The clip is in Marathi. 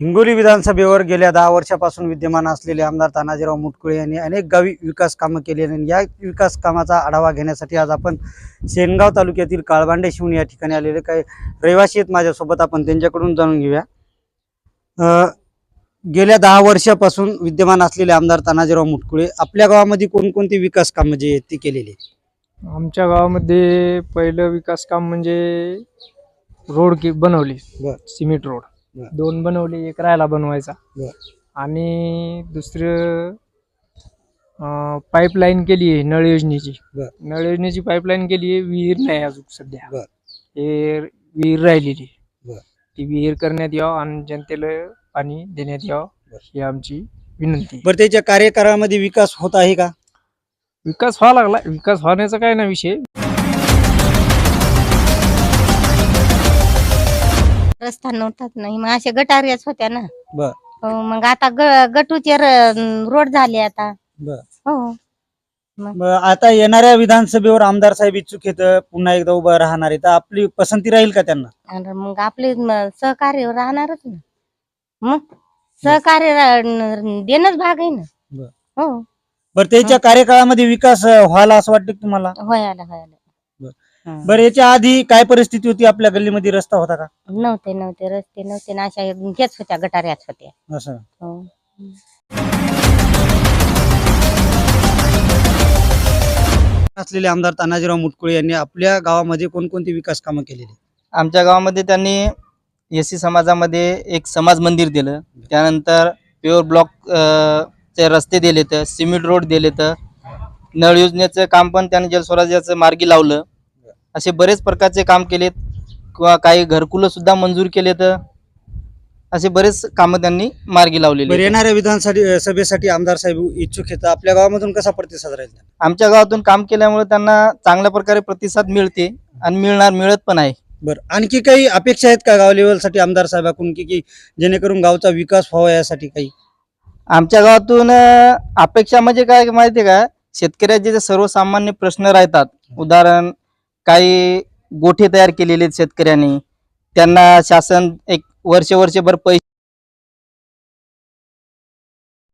हिंगोली विधानसभेवर गेल्या दहा वर्षापासून विद्यमान असलेले आमदार तानाजीराव मुटकुळे यांनी अनेक गावी विकास कामं केली आणि या विकास कामाचा आढावा घेण्यासाठी आज आपण सेनगाव तालुक्यातील काळबांडे शिवून या ठिकाणी आलेले काही रहिवासी आहेत माझ्यासोबत आपण त्यांच्याकडून जाणून घेऊया अ, गेल्या दहा वर्षापासून विद्यमान असलेले आमदार तानाजीराव मुटकुळे आपल्या गावामध्ये कोणकोणती विकास कामं जे आहेत ती केलेली? आमच्या गावामध्ये पहिलं विकास काम म्हणजे रोड की बनवली. सिमेंट रोड बर. दोन बनवले एक राहायला बनवायचा बर. आणि दुसरं पाईपलाईन केली आहे नळ योजनेची बर. नळ योजनेची पाईपलाईन केली आहे विहीर नाही अजून सध्या बर. हे विहीर राहिलेली आहे. बर. ती विहीर करण्यात यावं आणि जनतेला पाणी देण्यात यावं बर. ही आमची विनंती आहे. बरं त्याच्या कार्यकाळामध्ये विकास होत आहे का विकास व्हावा लागला विकास होण्याचा काय ना विषय रस्ता नव्हताच नाही मग अशा गटारीच होत्या ना. बर. हो मग आता ग- गटूचे र- रोड झाले आता. बर. हो. मग आता येणाऱ्या विधानसभेवर आमदार साहेब इच्छुक आहेत पुन्हा एकदा उभं राहणार आहे तर आपली पसंती राहील का त्यांना? आणि मग आपले म- सहकार्य राहणारच ना. मग सहकार्य रा- देणंच भाग आहे ना. बर. हो. बरं त्याच्या कार्यकाळामध्ये विकास अं, व्हायला असं वाटतं का तुम्हाला? व्हायला व्हायला. हं. बरं याच्या आधी काय परिस्थिती होती? आपल्या गल्लीमध्ये रस्ता होता का? नव्हते नव्हते. रस्ते नव्हते ना अशा हेच होत्या गटाऱ्याच होत्या. असं. हो. असलेले आमदार तानाजीराव मुटकुळे यांनी आपल्या गावामध्ये कोणकोणती विकास कामं केलेली? आमच्या गावामध्ये त्यांनी एस सी समाजामध्ये एक समाज मंदिर दिलं. त्यानंतर प्युअर ब्लॉक अ, चे रस्ते दिले तर सिमेंट रोड दिले तर नळ योजनेचं काम पण त्यांनी जलस्वराज्याचं मार्गी लावलं. असे बरेच प्रकारचे काम केलेत. किंवा काही घरकुलं सुद्धा मंजूर केले तर असे बरेच कामं त्यांनी मार्गी लावलेली आहेत. येणाऱ्या विधानसभे सभेसाठी आमदार साहेब इच्छुक आहेत. तर आपल्या गावामधून कसा प्रतिसाद राहील? आमच्या गावातून काम केल्यामुळे त्यांना चांगल्या प्रकारे प्रतिसाद मिळते आणि मिळणार मिळत पण आहे. बरं आणखी काही अपेक्षा आहेत का गाव लेवलसाठी आमदार साहेबाकडून? की की जेणेकरून गावचा विकास व्हावा यासाठी काही? आमच्या गावातून अ, अपेक्षा म्हणजे काय माहितीये का? शेतकऱ्याचे जे सर्वसामान्य प्रश्न राहतात. उदाहरण काही गोठे तयार केलेले आहेत शेतकऱ्यांनी. त्यांना शासन एक वर्ष वर्षभर पैसे